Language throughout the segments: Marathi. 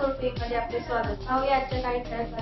मध्ये आपले स्वागत. पाहूया आजच्या काही ठळक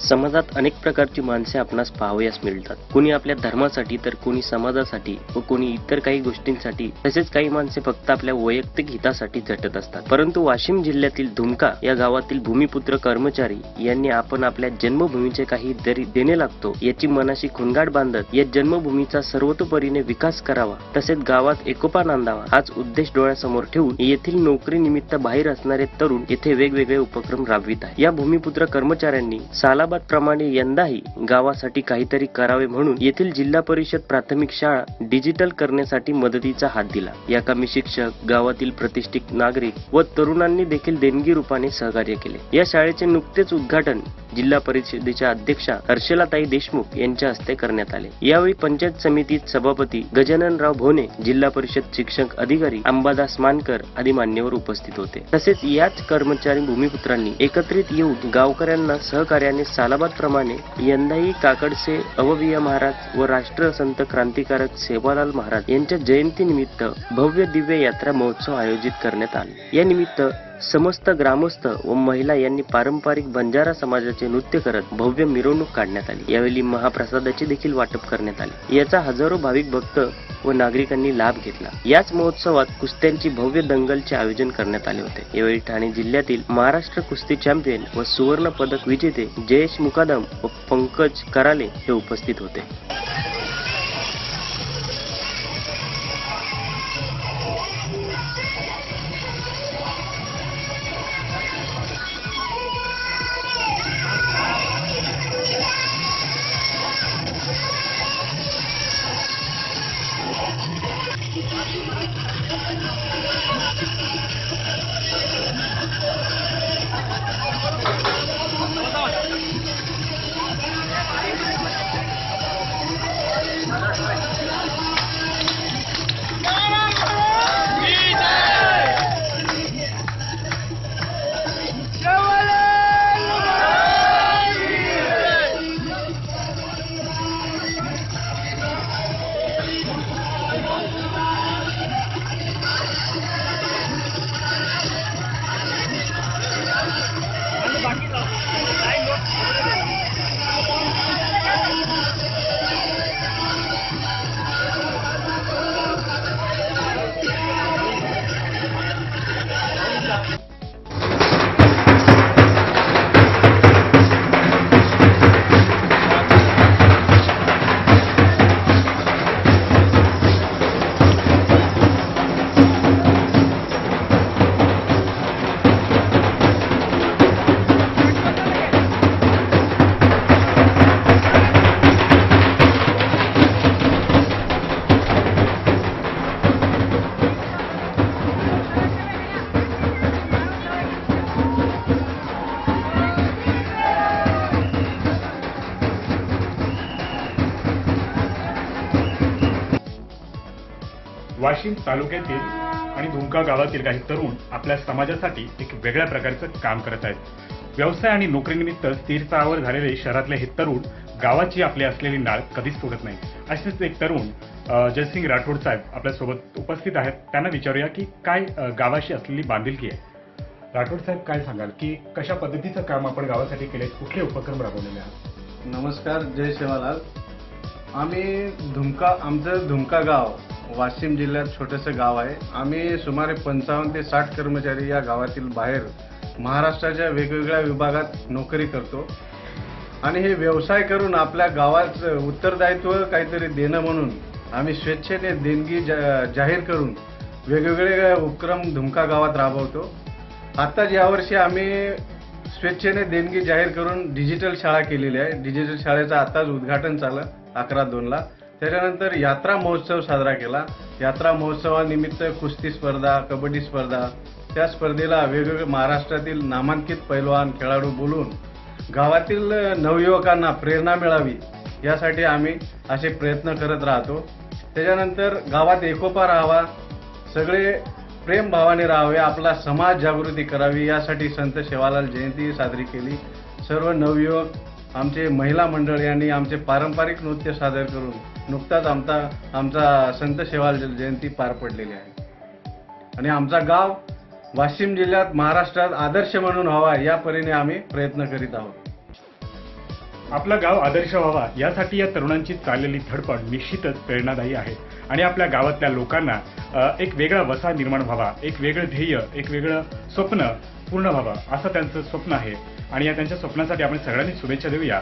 समाजात अनेक प्रकारची माणसे आपणास पाहावयास मिळतात. कोणी आपल्या धर्मासाठी तर कोणी समाजासाठी व कोणी इतर काही गोष्टींसाठी तसेच काही माणसे फक्त आपल्या वैयक्तिक हितासाठी झटत असतात. परंतु वाशिम जिल्ह्यातील धुमका या गावातील भूमिपुत्र कर्मचारी यांनी आपण आपल्या जन्मभूमीचे काही दरी देणे लागतो याची मनाशी खुणगाड बांधत या जन्मभूमीचा सर्वतोपरीने विकास करावा तसेच गावात एकोपा नांदावा हाच उद्देश डोळ्यासमोर ठेवून येथील नोकरी निमित्त बाहेर असणारे तरुण येथे वेगवेगळे उपक्रम राबवित आहे या भूमिपुत्र कर्मचाऱ्यांनी साला सालाबाद प्रमाणे यंदाही गावासाठी काहीतरी करावे म्हणून येथील जिल्हा परिषद प्राथमिक शाळा डिजिटल करण्यासाठी मदतीचा हात दिला. या कामी शिक्षक गावातील प्रतिष्ठित नागरिक व तरुणांनी देखील देणगी रूपाने सहकार्य केले. या शाळेचे नुकतेच उद्घाटन जिल्हा परिषदेच्या अध्यक्षा हर्षलाताई देशमुख यांच्या हस्ते करण्यात आले. यावेळी पंचायत समितीत सभापती गजाननराव भोने जिल्हा परिषद शिक्षक अधिकारी अंबादास मानकर आदी मान्यवर उपस्थित होते. तसेच याच कर्मचारी भूमिपुत्रांनी एकत्रित येऊन गावकऱ्यांना सहकार्याने सालाबाद प्रमाणे यंदाही काकडसे अवविय महाराज व राष्ट्र संत क्रांतिकारक सेवालाल महाराज यांच्या जयंतीनिमित्त भव्य दिव्य यात्रा महोत्सव आयोजित करण्यात आले. या निमित्त समस्त ग्रामस्थ व महिला यांनी पारंपरिक बंजारा समाजाचे नृत्य करत भव्य मिरवणूक काढण्यात आली. यावेळी महाप्रसादाचे देखील वाटप करण्यात आले. याचा हजारो भाविक भक्त व नागरिकांनी लाभ घेतला. याच महोत्सवात कुस्त्यांची भव्य दंगलचे आयोजन करण्यात आले होते. यावेळी ठाणे जिल्ह्यातील महाराष्ट्र कुस्ती चॅम्पियन व सुवर्ण पदक विजेते जयेश मुकादम व पंकज कराले हे उपस्थित होते. वाशिम तालुक्यातील आणि धुमका गावातील काही तरुण आपल्या समाजासाठी एक वेगळ्या प्रकारचं काम करत आहेत. व्यवसाय आणि नोकरीनिमित्त स्थिर स्थावर झालेले शहरातले हे तरुण गावाची आपली असलेली नाळ कधीच सोडत नाही असेच एक तरुण जयसिंग राठोड साहेब आपल्यासोबत उपस्थित आहेत. त्यांना विचारूया की काय गावाशी असलेली बांधिलकी आहे? राठोड साहेब काय सांगाल? की कशा पद्धतीचं काम आपण गावासाठी केले? कुठले उपक्रम राबवलेले आहात? नमस्कार जय शिवालाल आम्ही धुमका आमचं धुमका गाव वाशिम जिल्ह्यात छोटंसं गाव आहे. आम्ही सुमारे पंचावन्न ते साठ कर्मचारी या गावातील बाहेर महाराष्ट्राच्या वेगवेगळ्या विभागात नोकरी करतो. आणि हे व्यवसाय करून आपल्या गावाचं उत्तरदायित्व काहीतरी देणं म्हणून आम्ही स्वेच्छेने देणगी जा जाहीर करून वेगवेगळे उपक्रम धुमका गावात राबवतो. आत्ताच यावर्षी आम्ही स्वेच्छेने देणगी जाहीर करून डिजिटल शाळा केलेली आहे. डिजिटल शाळेचं आत्ताच उद्घाटन झालं अकरा दोनला. त्याच्यानंतर यात्रा महोत्सव साजरा केला. यात्रा महोत्सवानिमित्त कुस्ती स्पर्धा कबड्डी स्पर्धा त्या स्पर्धेला वेगवेगळे महाराष्ट्रातील नामांकित पैलवान खेळाडू बोलून गावातील नवयुवकांना प्रेरणा मिळावी यासाठी आम्ही असे प्रयत्न करत राहतो. त्याच्यानंतर गावात एकोपा राहावा सगळे प्रेमभावाने राहावे आपला समाज जागृती करावी यासाठी संत सेवालाल जयंती साजरी केली. सर्व नवयुवक आमचे महिला मंडळ यांनी आमचे पारंपरिक नृत्य सादर करून नुकताच आमचा आमचा संत शेवाल जयंती पार पडलेली आहे. आणि आमचा गाव वाशिम जिल्ह्यात महाराष्ट्रात आदर्श म्हणून व्हावा या परीने आम्ही प्रयत्न करीत आहोत. आपलं गाव आदर्श व्हावा यासाठी या तरुणांची चाललेली धडपड निश्चितच प्रेरणादायी आहे. आणि आपल्या गावातल्या लोकांना एक वेगळा वसा निर्माण व्हावा एक वेगळं ध्येय एक वेगळं स्वप्न पूर्ण व्हावं असं त्यांचं स्वप्न आहे. आणि या त्यांच्या स्वप्नासाठी आपण सगळ्यांनी शुभेच्छा देऊया.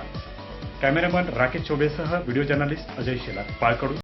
कॅमेरामन राकेश चोबेसह व्हिडिओ जर्नलिस्ट अजय शेलार पाळकडू